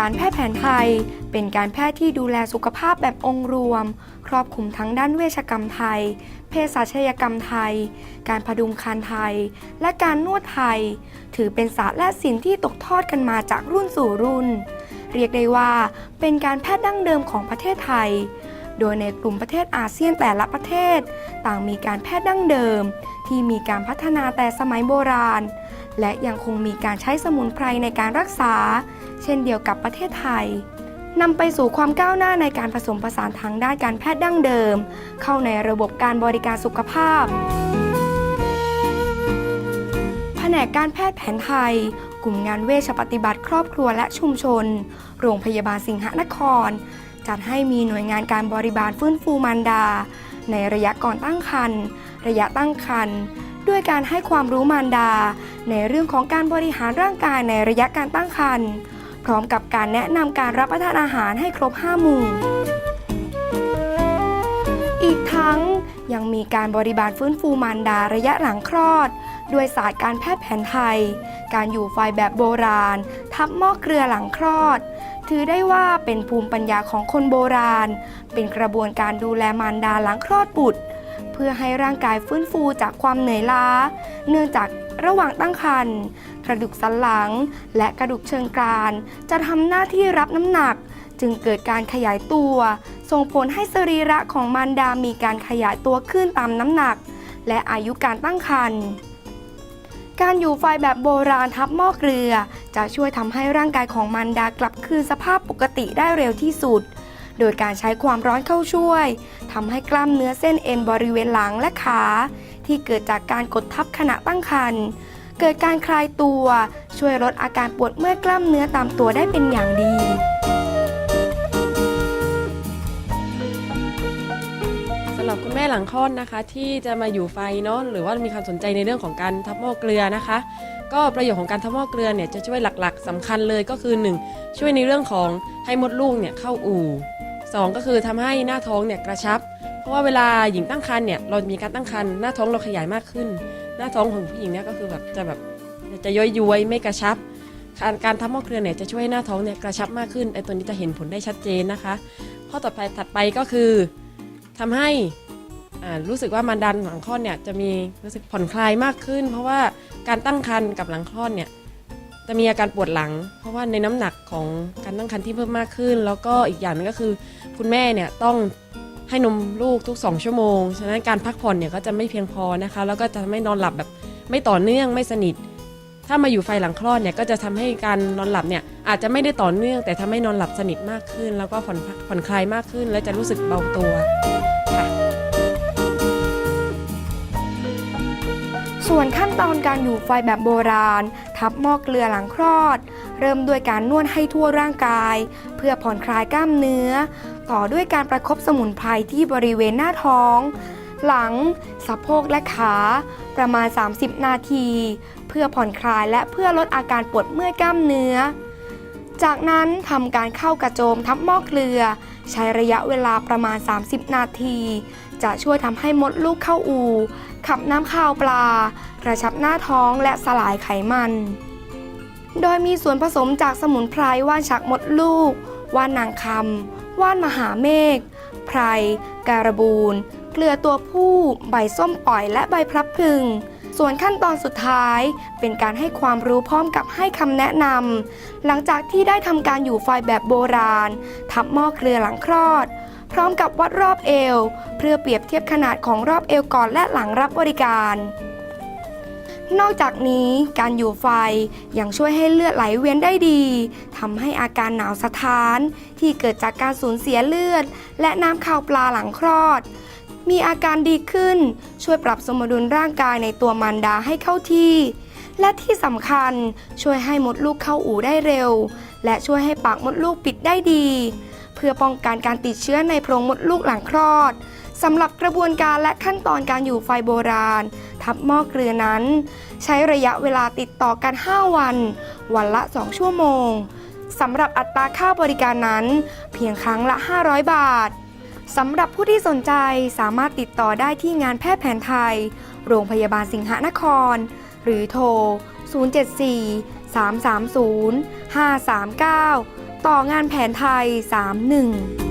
การแพทย์แผนไทย เป็นการแพทย์ที่ดูแลสุขภาพแบบองค์รวม ครอบคลุมทั้งด้านเวชกรรมไทย เภสัชยกรรมไทย การพดุงครรไทย และการนวดไทย ถือเป็นศาสตร์และศิลป์ที่ตกทอดกันมาจากรุ่นสู่รุ่น เรียกได้ว่าเป็นการแพทย์ดั้งเดิมของประเทศไทย โดยในกลุ่มประเทศอาเซียนแต่ละประเทศ ต่างมีการแพทย์ดั้งเดิม ที่มีการพัฒนาแต่สมัยโบราณ และยังคงมีการใช้สมุนไพรในการรักษา เช่นเดียวกับประเทศไทยนำไปสู่ความก้าวหน้าในการผสมผสานทางด้านการแพทย์ดั้งเดิม เข้าในระบบการบริการสุขภาพ แผนกการแพทย์แผนไทย กลุ่มงานเวชปฏิบัติครอบครัวและชุมชน โรงพยาบาลสิงหนคร จัดให้มีหน่วยงานการบริบาลฟื้นฟูมารดา ในระยะก่อนตั้งครรภ์ระยะตั้งครรภ์ ด้วยการให้ความรู้มารดา ในเรื่องของการบริหารร่างกายในระยะการตั้งครรภ์พร้อมกับการแนะนำการรับประทานอาหารให้ครบ 5 หมู่ อีกทั้งยังมีการบริบาลฟื้นฟูมารดาระยะหลังคลอด ด้วยศาสตร์การแพทย์แผนไทย การอยู่ไฟแบบโบราณ ทับหม้อเกลือหลังคลอด ถือได้ว่าเป็นภูมิปัญญาของคนโบราณ เป็นกระบวนการดูแลมารดาหลังคลอดบุตร พื่อให้ร่างกายฟื้นฟูจากความเหนื่อยล้า เนื่องจากระหว่างตั้งครรภ์กระดูกสันหลัง และกระดูกเชิงกราน จะทำหน้าที่รับน้ำหนัก จึงเกิดการขยายตัว ส่งผลให้สรีระของมารดามีการขยายตัวขึ้นตามน้ำหนัก และอายุการตั้งครรภ์การอยู่ไฟแบบโบราณทับหม้อเกลือ จะช่วยทำให้ร่างกายของมารดากลับคืนสภาพปกติได้เร็วที่สุด โดยการใช้ความร้อนเข้าช่วยทำให้กล้ามเนื้อเส้นเอ็นบริเวณหลังและขา ที่เกิดจากการกดทับขณะตั้งครรภ์เกิดการคลายตัว ช่วยลดอาการปวดเมื่อกล้ามเนื้อตามตัวได้เป็นอย่างดีสำหรับคุณแม่หลังคลอดนะคะ ที่จะมาอยู่ไฟเนาะหรือว่ามีความสนใจในเรื่องของการทับหม้อเกลือนะคะ ก็ประโยชน์ของการทับหม้อเกลือเนี่ยจะช่วยหลักๆสำคัญเลยก็คือ 1. ช่วยในเรื่องของให้มดลูกเนี่ยเข้าอู่ 2. ก็คือทำให้หน้าท้องเนี่ยกระชับ เพราะว่าเวลาหญิงตั้งครรภ์เนี่ยเรามีการตั้งครรภ์หน้าท้องเราขยายมากขึ้น หน้าท้องของผู้หญิงเนี่ยก็คือแบบจะแบบจะย้อยย้วยไม่กระชับ การการทับหม้อเกลือเนี่ยจะช่วยให้หน้าท้องเนี่ยกระชับมากขึ้นไอ้ตัวนี้จะเห็นผลได้ชัดเจนนะคะ ข้อต่อไปถัดไปก็คือทำให้รู้สึกว่ามันดันหลังคลอดเนี่ยจะมีรู้สึกผ่อนคลายมากขึ้น เพราะว่าการตั้งครรภ์กับหลังคลอดเนี่ย จะมีอาการปวดหลัง เพราะว่าในน้ำหนักของการตั้งครรภ์ที่เพิ่มมากขึ้น แล้วก็อีกอย่างนึงก็คือ คุณแม่เนี่ยต้องให้นมลูกทุก 2 ชั่วโมง ฉะนั้นการพักผ่อนเนี่ยก็จะไม่เพียงพอนะคะ แล้วก็จะไม่นอนหลับแบบไม่ต่อเนื่องไม่สนิท ถ้ามาอยู่ไฟหลังคลอดเนี่ยก็จะทำให้การนอนหลับเนี่ยอาจจะไม่ได้ต่อเนื่อง แต่ทำให้นอนหลับสนิทมากขึ้น แล้วก็ผ่อนผ่อนคลายมากขึ้น และจะรู้สึกเบาตัวค่ะส่วนขั้นตอนการอยู่ไฟแบบโบราณ ทับหม้อเกลือหลังคลอด เริ่มด้วยการนวดให้ทั่วร่างกาย เพื่อผ่อนคลายกล้ามเนื้อ ต่อด้วยการประคบสมุนไพรที่บริเวณหน้าท้อง หลัง สะโพกและขา ประมาณ 30 นาที เพื่อผ่อนคลายและเพื่อลดอาการปวดเมื่อยกล้ามเนื้อ จากนั้นทำการเข้ากระโจมทับหม้อเกลือ ใช้ระยะเวลาประมาณ 30 นาที จะช่วยทำให้มดลูกเข้าอู่ขับน้ำข้าวปลากระชับหน้าท้องและสลายไขมัน โดยมีส่วนผสมจากสมุนไพรว่านชักมดลูก ว่านนางคำว่านมหาเมฆไพรการบูนเกลือตัวผู้ ใบส้มป่อยและใบพลับพึง ส่วนขั้นตอนสุดท้าย เป็นการให้ความรู้พร้อมกับให้คำแนะนำหลังจากที่ได้ทำการอยู่ไฟแบบโบราณ ทับหม้อเกลือหลังคลอด พร้อมกับวัดรอบเอว เพื่อเปรียบเทียบขนาดของรอบเอวก่อนและหลังรับบริการนอกจากนี้การอยู่ไฟยังช่วยให้เลือดไหลเวียนได้ดีทำให้อาการหนาวสะท้าน ที่เกิดจากการสูญเสียเลือด และน้ำข่าวปลาหลังคลอด มีอาการดีขึ้น ช่วยปรับสมดุลร่างกายในตัวมารดาให้เข้าที่ และที่สำคัญช่วยให้มดลูกเข้าอู่ได้เร็ว และช่วยให้ปากมดลูกปิดได้ดี เพื่อป้องกันการติดเชื้อในโพรงมดลูกหลังคลอดสำหรับกระบวนการและขั้นตอนการอยู่ไฟโบราณ ทับหม้อเกลือนั้น ใช้ระยะเวลาติดต่อกัน 5 วัน วันละ 2 ชั่วโมงสำหรับอัตราค่าบริการนั้น เพียงครั้งละ 500 บาท สำหรับผู้ที่สนใจสามารถติดต่อได้ที่งานแพทย์แผนไทย โรงพยาบาลสิงหนคร หรือโทร 074 330 539 ต่องานแผนไทย 31